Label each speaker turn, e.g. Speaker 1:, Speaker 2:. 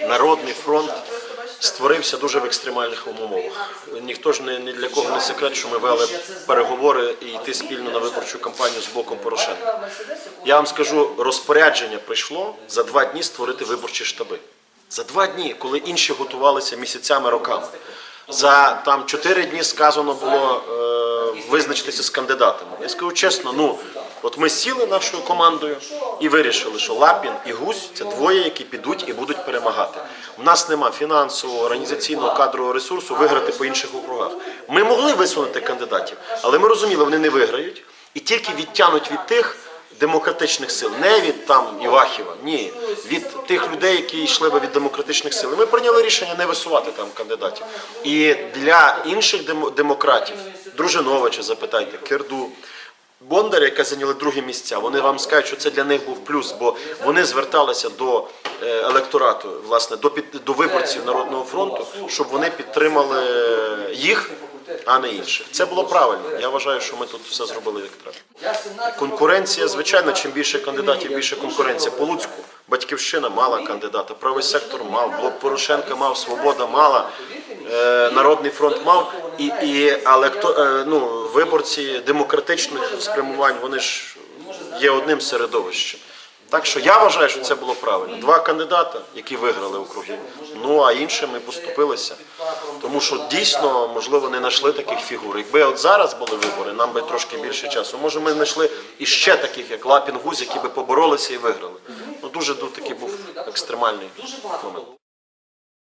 Speaker 1: Народний фронт створився дуже в екстремальних умовах. Ніхто ж не, ні для кого не секрет, що ми вели переговори і йти спільно на виборчу кампанію з боком Порошенка. Я вам скажу, розпорядження прийшло за два дні створити виборчі штаби. За два дні, коли інші готувалися місяцями роками. За там чотири дні сказано було е, визначитися з кандидатами. Я скажу чесно, ну от ми сіли нашою командою і вирішили, що Лапін і Гусь це двоє, які підуть і будуть перемагати. У нас нема фінансового, організаційного кадрового ресурсу виграти по інших округах. Ми могли висунути кандидатів, але ми розуміли, вони не виграють і тільки відтянуть від тих демократичних сил, не від там Івахіва, ні, від тих людей, які йшли би від демократичних сил. Ми прийняли рішення не висувати там кандидатів. І для інших демо- демократів, Дружиновича, запитайте, Кирду. Бондар, яка зайняли другі місця, вони вам скажуть, що це для них був плюс, бо вони зверталися до е, електорату, власне, до під до виборців Народного фронту, щоб вони підтримали їх, а не інших. Це було правильно. Я вважаю, що ми тут все зробили як треба. Конкуренція, звичайно, чим більше кандидатів, більше конкуренція. По Луцьку батьківщина мала кандидата, правий сектор мав, блок Порошенка мав, свобода мала, е, Народний фронт мав, і, і але хто е, ну, виборці демократичних спрямувань, вони ж є одним середовищем. Так що я вважаю, що це було правильно. Два кандидата, які виграли округи. Ну а іншими поступилися. Тому що дійсно, можливо, не знайшли таких фігур. Якби от зараз були вибори, нам би трошки більше часу. Може, ми знайшли іще таких, як Лапін Гузь, які би поборолися і виграли. Ну дуже ду- такий був екстремальний момент.